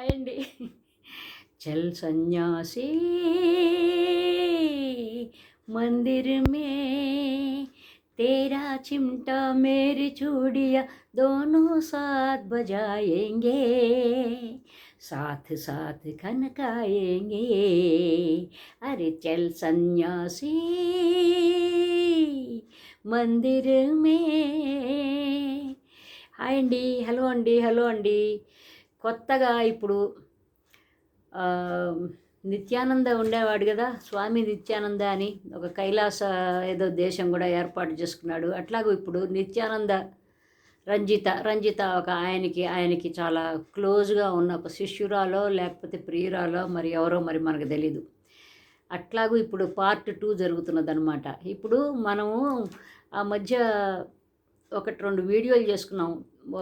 అండి చల్ సన్యాసి मंदिर में तेरा चिमटा मेरी चूड़िया दोनों साथ बजाएंगे साथ साथ खनकाएंगे अरे चल सन्यासी మందిర్ మే హాయ్ అండి హలో అండి హలో అండి కొత్తగా ఇప్పుడు నిత్యానంద ఉండేవాడు కదా స్వామి నిత్యానంద అని ఒక కైలాస ఏదో దేశం కూడా ఏర్పాటు చేసుకున్నాడు. అట్లాగూ ఇప్పుడు నిత్యానంద రంజిత రంజిత ఒక ఆయనకి ఆయనకి చాలా క్లోజ్గా ఉన్న ఒక శిష్యురాలో లేకపోతే ప్రియురాలో మరి ఎవరో మరి మనకు తెలీదు. అట్లాగూ ఇప్పుడు పార్ట్ టూ జరుగుతున్నదనమాట ఇప్పుడు మనము ఆ మధ్య ఒకటి రెండు వీడియోలు చేసుకున్నాం.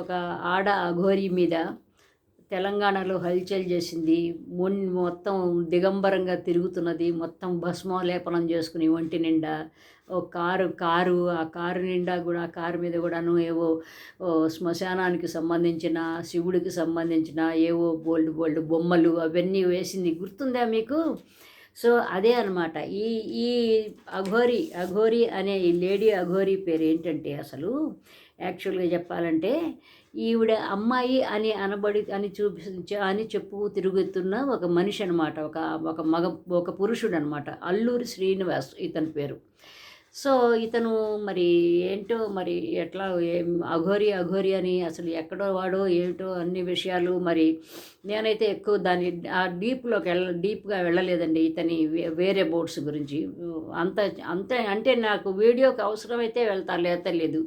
ఒక ఆడ అఘోరి మీద తెలంగాణలో హల్చల్ చేసింది. మొన్ మొత్తం దిగంబరంగా తిరుగుతున్నది. మొత్తం భస్మం లేపనం చేసుకుని ఒంటి నిండా ఓ కారు కారు ఆ కారు నిండా కూడా ఆ కారు మీద కూడాను ఏవో ఓ శ్మశానానికి సంబంధించిన శివుడికి సంబంధించిన ఏవో బోల్డ్ బోల్డ్ బొమ్మలు అవన్నీ వేసింది. గుర్తుందా మీకు? సో అదే అనమాట ఈ ఈ అఘోరి అఘోరి అనే ఈ లేడీ అఘోరి పేరు ఏంటంటే అసలు యాక్చువల్గా చెప్పాలంటే ఈవిడ అమ్మాయి అని అనబడి అని చూపించ అని చెప్పు తిరుగుతున్న ఒక మనిషి అనమాట ఒక ఒక మగ ఒక పురుషుడు అనమాట అల్లూరి శ్రీనివాస్ ఇతని పేరు. సో ఇతను మరి ఏంటో మరి ఎట్లా ఏం అఘోరి అఘోరి అని అసలు ఎక్కడో వాడో ఏమిటో అన్ని విషయాలు మరి నేనైతే ఎక్కువ దాని ఆ డీప్లోకి వెళ్ళ డీప్గా వెళ్ళలేదండి ఇతని వే- వేరే బోట్స్ గురించి. అంత అంత అంటే నాకు వీడియోకి అవసరమైతే వెళ్తా లేత లేదు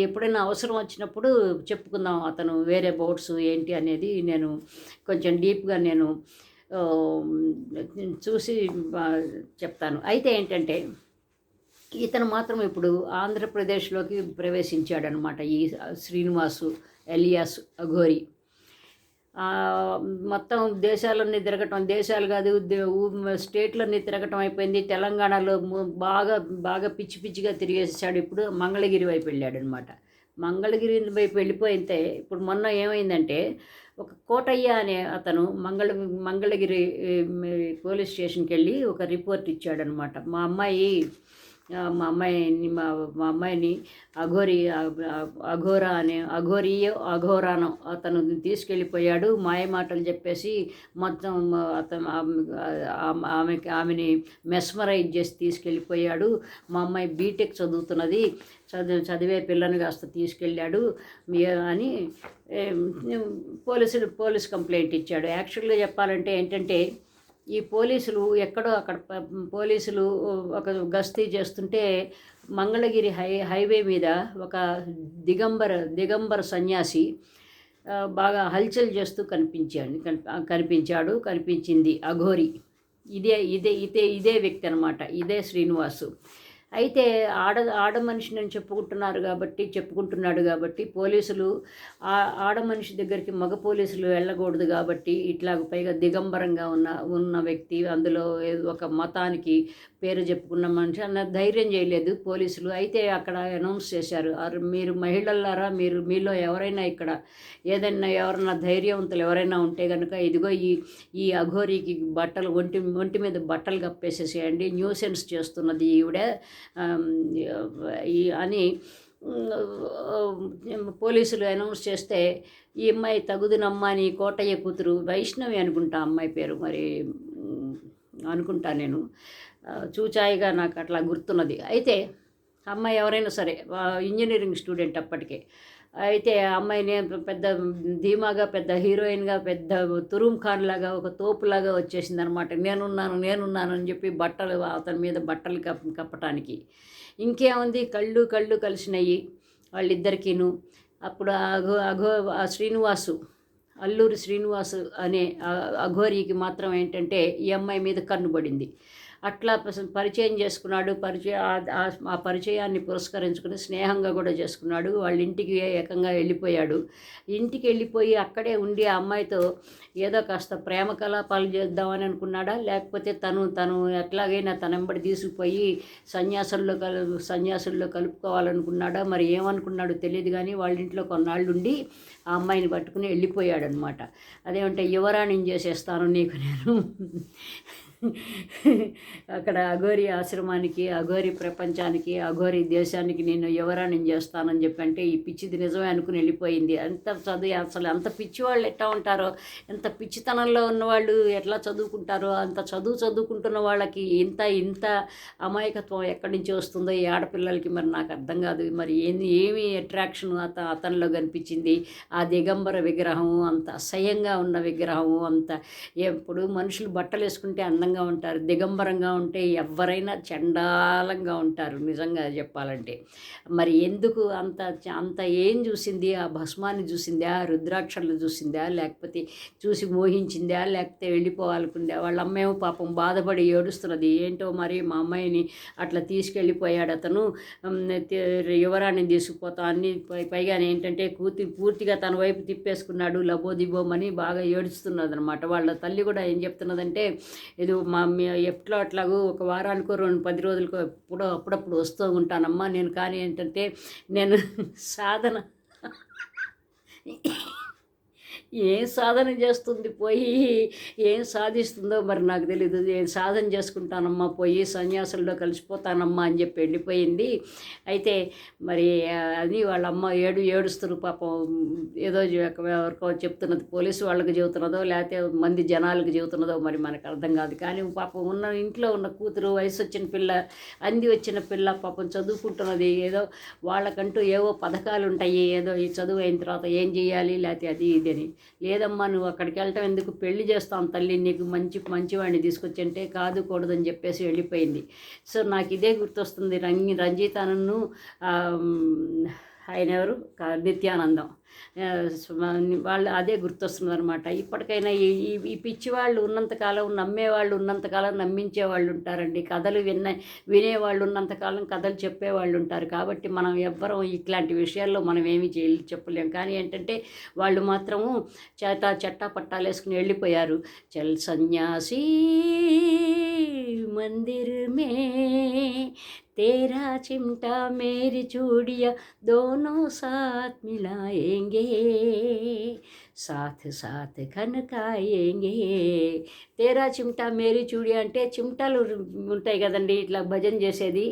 ఎప్పుడైనా అవసరం వచ్చినప్పుడు చెప్పుకుందాం అతను వేరే బోట్స్ ఏంటి అనేది నేను కొంచెం డీప్గా నేను చూసి చెప్తాను. అయితే ఏంటంటే ఇతను మాత్రం ఇప్పుడు ఆంధ్రప్రదేశ్లోకి ప్రవేశించాడనమాట ఈ శ్రీనివాసు ఎలియాస్ అఘోరి. మొత్తం దేశాలన్నీ తిరగటం దేశాలు కాదు స్టేట్లన్నీ తిరగటం అయిపోయింది. తెలంగాణలో బాగా బాగా పిచ్చి పిచ్చిగా తిరిగేసాడు ఇప్పుడు మంగళగిరి వైపు వెళ్ళాడనమాట. మంగళగిరి వైపు వెళ్ళిపోయితే ఇప్పుడు మొన్న ఏమైందంటే ఒక కోటయ్య అనే అతను మంగళ మంగళగిరి పోలీస్ స్టేషన్కి వెళ్ళి ఒక రిపోర్ట్ ఇచ్చాడనమాట. మా అమ్మాయి మా అమ్మాయిని మా మా అమ్మాయిని అఘోరి అఘోరా అనే అఘోరియో అఘోరానో అతను తీసుకెళ్ళిపోయాడు. మాయ మాటలు చెప్పేసి మొత్తం అతను ఆమె- ఆమెకి ఆమెని మెస్మరైజ్ చేసి తీసుకెళ్ళిపోయాడు. మా అమ్మాయి బీటెక్ చదువుతున్నది. చదివి చదివే పిల్లని కాస్త తీసుకెళ్ళాడు. అని పోలీసులు పోలీస్ కంప్లైంట్ ఇచ్చాడు. యాక్చువల్గా చెప్పాలంటే ఏంటంటే ఈ పోలీసులు ఎక్కడో అక్కడ పోలీసులు ఒక గస్తీ చేస్తుంటే మంగళగిరి హై హైవే మీద ఒక దిగంబర దిగంబర సన్యాసి బాగా హల్చల్ చేస్తూ కనిపించాడు కనిపించాడు కనిపించింది అఘోరి. ఇదే ఇదే ఇదే ఇదే వ్యక్తి అనమాట ఇదే శ్రీనివాసు. అయితే ఆడ ఆడ మనిషిని చెప్పుకుంటున్నారు కాబట్టి చెప్పుకుంటున్నాడు కాబట్టి పోలీసులు ఆడ మనిషి దగ్గరికి మగ పోలీసులు వెళ్ళకూడదు కాబట్టి ఇట్లా పైగా దిగంబరంగా ఉన్న ఉన్న వ్యక్తి అందులో ఏదో ఒక మతానికి పేరు చెప్పుకున్న మనిషి అన్న ధైర్యం చేయలేదు పోలీసులు. అయితే అక్కడ అనౌన్స్ చేశారు మీరు మహిళలారా మీరు మీలో ఎవరైనా ఇక్కడ ఏదైనా ఎవరైనా ధైర్యవంతులు ఎవరైనా ఉంటే కనుక ఇదిగో ఈ ఈ అఘోరికి బట్టలు ఒంటి ఒంటి మీద బట్టలు కప్పేసేసేయండి న్యూసెన్స్ చేస్తున్నది ఈవిడ అని పోలీసులు అనౌన్స్ చేస్తే ఈ అమ్మాయి తగుదునమ్మ అని కోటయ్య కూతురు వైష్ణవి అనుకుంటా అమ్మాయి పేరు మరి అనుకుంటా నేను. చూచాయిగా నాకు అట్లా గుర్తున్నది. అయితే అమ్మాయి ఎవరైనా సరే ఇంజనీరింగ్ స్టూడెంట్ అప్పటికే. అయితే అమ్మాయిని పెద్ద ధీమాగా పెద్ద హీరోయిన్గా పెద్ద తురుమ్ ఖాన్ లాగా ఒక తోపులాగా వచ్చేసింది అనమాట నేనున్నాను నేనున్నాను అని చెప్పి బట్టలు అతని మీద బట్టలు కప్ కప్పటానికి. ఇంకేముంది? కళ్ళు కళ్ళు కలిసినాయి వాళ్ళిద్దరికీను. అప్పుడు అఘో అఘో శ్రీనివాసు అల్లూరి శ్రీనివాసు అనే అఘోరికి మాత్రం ఏంటంటే ఈ అమ్మాయి మీద కన్నుబడింది అట్లా పరిచయం చేసుకున్నాడు పరిచయ ఆ- పరిచయాన్ని పురస్కరించుకుని స్నేహంగా కూడా చేసుకున్నాడు. వాళ్ళ ఇంటికి ఏకంగా వెళ్ళిపోయాడు. ఇంటికి వెళ్ళిపోయి అక్కడే ఉండి ఆ అమ్మాయితో ఏదో కాస్త ప్రేమ కలాపాలు చేద్దామని అనుకున్నాడా? లేకపోతే తను తను ఎట్లాగైనా తనెంబడి తీసుకుపోయి సన్యాసంలో కలు సన్యాసుల్లో కలుపుకోవాలనుకున్నాడా? మరి ఏమనుకున్నాడో తెలియదు కానీ వాళ్ళ ఇంట్లో కొన్నాళ్ళు ఉండి ఆ అమ్మాయిని పట్టుకుని వెళ్ళిపోయాడనమాట. అదేమంటే యువరాణిని చేసేస్తాను నీకు నేను? అక్కడ అఘోరి ఆశ్రమానికి అఘోరి ప్రపంచానికి అఘోరి దేశానికి నేను యువరాణిని చేస్తానని చెప్పి అంటే ఈ పిచ్చిది నిజమే అనుకుని వెళ్ళిపోయింది. అంత చదువు అసలు అంత పిచ్చి వాళ్ళు ఎట్లా ఉంటారో ఎంత పిచ్చితనంలో ఉన్నవాళ్ళు ఎట్లా చదువుకుంటారో అంత చదువు చదువుకుంటున్న వాళ్ళకి ఇంత ఇంత అమాయకత్వం ఎక్కడి నుంచి వస్తుందో ఈ ఆడపిల్లలకి మరి నాకు అర్థం కాదు. మరి ఏంది ఏమి అట్రాక్షన్ అత అతనిలో కనిపించింది? ఆ దిగంబర విగ్రహం అంత అసహ్యంగా ఉన్న విగ్రహం అంత ఎప్పుడు మనుషులు బట్టలు వేసుకుంటే అందంగా ఉంటారు. దిగంబరంగా ఉంటే ఎవరైనా చండాలంగా ఉంటారు నిజంగా చెప్పాలంటే. మరి ఎందుకు అంత అంత ఏం చూసింది? ఆ భస్మాన్ని చూసిందా? రుద్రాక్షలు చూసిందా? లేకపోతే చూసి మోహించిందా? లేకపోతే వెళ్ళిపోవాలనుకుందా? వాళ్ళ అమ్మేమో పాపం బాధపడి ఏడుస్తున్నది. ఏంటో మరి మా అమ్మాయిని అట్లా తీసుకెళ్ళిపోయాడు అతను. యువరాణిని తీసుకుపోతా అన్ని పై- పైగా ఏంటంటే కూతి పూర్తిగా తన వైపు తిప్పేసుకున్నాడు. లబోదిబోమని బాగా ఏడుస్తున్నది అనమాట వాళ్ళ తల్లి కూడా ఏం చెప్తున్నదంటే ఇది మా మీ- ఎట్లా అట్లాగూ ఒక వారానికో రెండు పది రోజులకో ఎప్పుడో అప్పుడప్పుడు వస్తూ ఉంటానమ్మా నేను కానీ ఏంటంటే నేను సాధన ఏం సాధన చేస్తుంది పోయి? ఏం సాధిస్తుందో మరి నాకు తెలియదు ఏం సాధన చేసుకుంటానమ్మా పోయి సన్యాసుల్లో కలిసిపోతానమ్మా అని చెప్పి వెళ్ళిపోయింది అయితే మరి అది వాళ్ళ అమ్మ ఏడు ఏడుస్తున్నారు పాపం. ఏదో ఎవరికో చెప్తున్నది పోలీసు వాళ్ళకి చెబుతున్నదో లేకపోతే మంది జనాలకు చెబుతున్నదో మరి మనకు అర్థం కాదు. కానీ పాపం ఉన్న ఇంట్లో ఉన్న కూతురు వయసు వచ్చిన పిల్ల అంది వచ్చిన పిల్ల పాపం చదువుకుంటున్నది. ఏదో వాళ్ళకంటూ ఏవో పథకాలు ఉంటాయి. ఏదో ఈ చదువు అయిన తర్వాత ఏం చేయాలి లేకపోతే అది ఇది అని లేదమ్మా నువ్వు అక్కడికి వెళ్ళటం ఎందుకు? పెళ్ళి చేస్తాం తల్లి నీకు మంచి మంచివాడిని తీసుకొచ్చి అంటే కాదు కూడదని చెప్పేసి వెళ్ళిపోయింది. సో నాకు ఇదే గుర్తొస్తుంది. రంగి రంజితానను ఆయన ఎవరు? నిత్యానందం. వాళ్ళు అదే గుర్తొస్తుంది అనమాట ఇప్పటికైనా ఈ ఈ- ఈ పిచ్చి వాళ్ళు ఉన్నంతకాలం నమ్మేవాళ్ళు ఉన్నంతకాలం నమ్మించే వాళ్ళు ఉంటారండి కథలు విన్న వినేవాళ్ళు ఉన్నంతకాలం కథలు చెప్పేవాళ్ళు ఉంటారు కాబట్టి మనం ఎవ్వరం ఇట్లాంటి విషయాల్లో మనం ఏమీ చేయ చెప్పలేం కానీ ఏంటంటే వాళ్ళు మాత్రము చేత చట్టా పట్టాలు వేసుకుని వెళ్ళిపోయారు చల్ సన్యాసి మందిర్ మే तेरा चिमटा मेरी चूड़िया दोनों साथ मिलाएंगे సాత్ సాత్ కనకాయేంగే తేరా చిమ్టా మేరీ చూడి అంటే చిమ్టాలు ఉంటాయి కదండి ఇట్లా భజన చేసేది.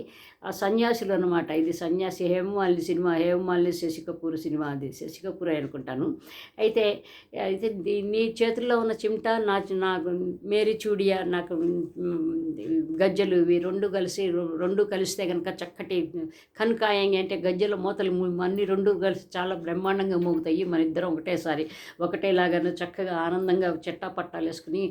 ఆ సన్యాసులు అనమాట ఇది సన్యాసి హేమమాలిని సినిమా హేమమాలిని శశి కపూర్ సినిమా అది శశి కపూర్ అనుకుంటాను. అయితే అయితే నీ చేతుల్లో ఉన్న చిమ్టా నా నాకు మేరీ చూడియా నాకు గజ్జలు ఇవి రెండు కలిసి రెండు కలిస్తే కనుక చక్కటి కనకాయంగి అంటే గజ్జల మూతలు అన్ని రెండు కలిసి చాలా బ్రహ్మాండంగా మోగుతాయి. మన ఇద్దరం ఒకటేసారి ఒకటేలాగాను చక్కగా ఆనందంగా చెట్టా పట్టాలు వేసుకుని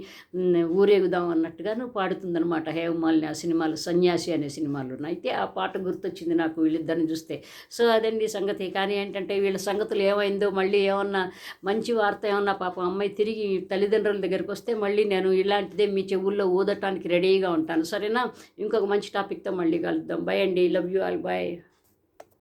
ఊరేగుదాం అన్నట్టుగాను పాడుతుందనమాట హేమమాలిని ఆ సినిమాలు సన్యాసి అనే సినిమాలు అయితే ఆ పాట గుర్తొచ్చింది నాకు వీళ్ళిద్దరిని చూస్తే. సో అదండి సంగతి. కానీ ఏంటంటే వీళ్ళ సంగతులు ఏమైందో మళ్ళీ ఏమన్నా మంచి వార్త ఏమన్నా పాపం అమ్మాయి తిరిగి తల్లిదండ్రుల దగ్గరికి వస్తే మళ్ళీ నేను ఇలాంటిదే మీ చెవుల్లో ఊదటానికి రెడీగా ఉంటాను. సరేనా? ఇంకొక మంచి టాపిక్తో మళ్ళీ కలుద్దాం. బై అండి. Love you all. బాయ్